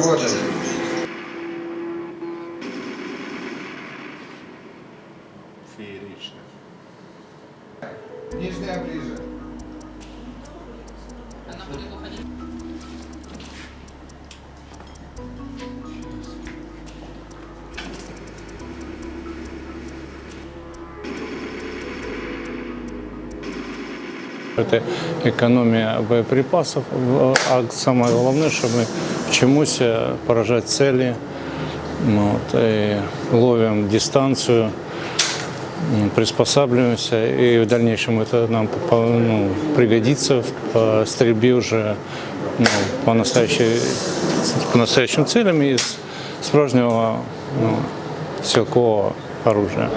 работаем. Феерично. Нижняя ближе. Она будет економія боєприпасів, в- а саме головне, що ми вчимося поражати цілі, ну, от, і ловимо дистанцію, м, приспосабливаемся, и в дальнейшем это нам по- ну, пригодится в по стрельбе уже ну, по, настоящей, по настоящим целям из справжнього ну, стрілкового оружия.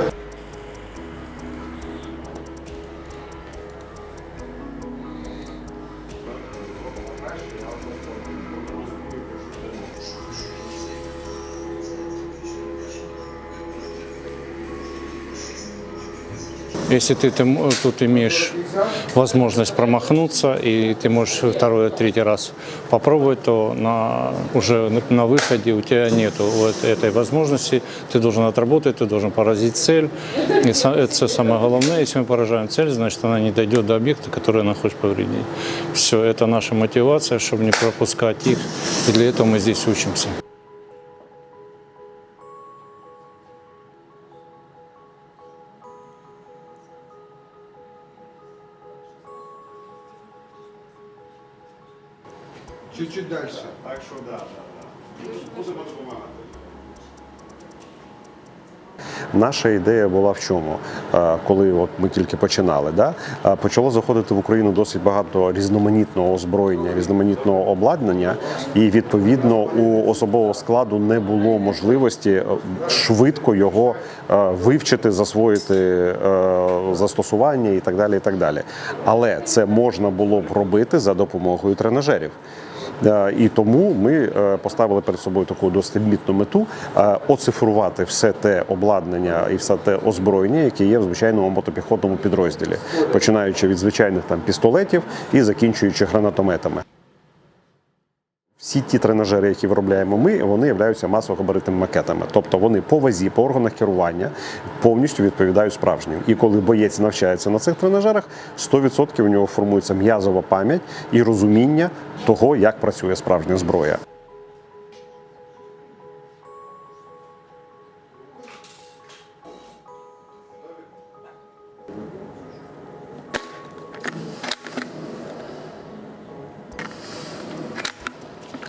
Если ты, там, тут имеешь возможность промахнуться, и ты можешь второй, третий раз попробовать, то на, уже на, на выходе у тебя нет вот этой возможности. Ты должен отработать, ты должен поразить цель. И са- это самое главное. Если мы поражаем цель, значит, она не дойдет до объекта, который она хочет повредить. Все, это наша мотивация, чтобы не пропускать их. И для этого мы здесь учимся. Чуть-чуть дальше. Так що да, да, да. Будемо допомагати. Наша ідея була в чому, коли от ми тільки починали. Да? Почало заходити в Україну досить багато різноманітного озброєння, різноманітного обладнання, і відповідно у особового складу не було можливості е, швидко його е, вивчити, засвоїти е, застосування і так далі. І так далі. Але це можна було б робити за допомогою тренажерів. Е, І тому ми е, поставили перед собою таку досить амбітну мету е, оцифрувати все те обладнання і все те озброєння, яке є в звичайному мотопіхотному підрозділі, починаючи від звичайних там пістолетів і закінчуючи гранатометами. Всі ті тренажери, які виробляємо ми, вони являються масовогабаритними макетами. Тобто вони по вазі, по органах керування повністю відповідають справжнім. І коли боєць навчається на цих тренажерах, 100% у нього формується м'язова пам'ять і розуміння того, як працює справжня зброя.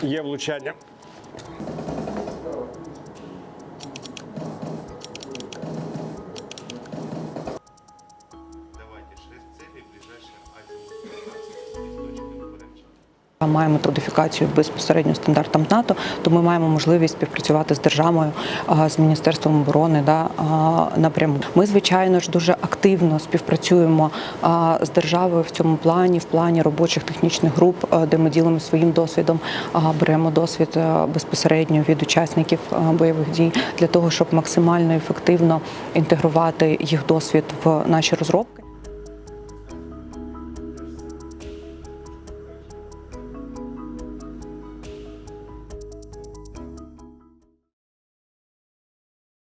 Є влучання. Маємо трудифікацію безпосередньо стандартам НАТО, то ми маємо можливість співпрацювати з державою, з міністерством оборони да, напряму. Ми, звичайно ж, дуже активно співпрацюємо з державою в цьому плані, в плані робочих технічних груп, де ми ділимо своїм досвідом, беремо досвід безпосередньо від учасників бойових дій для того, щоб максимально ефективно інтегрувати їх досвід в наші розробки.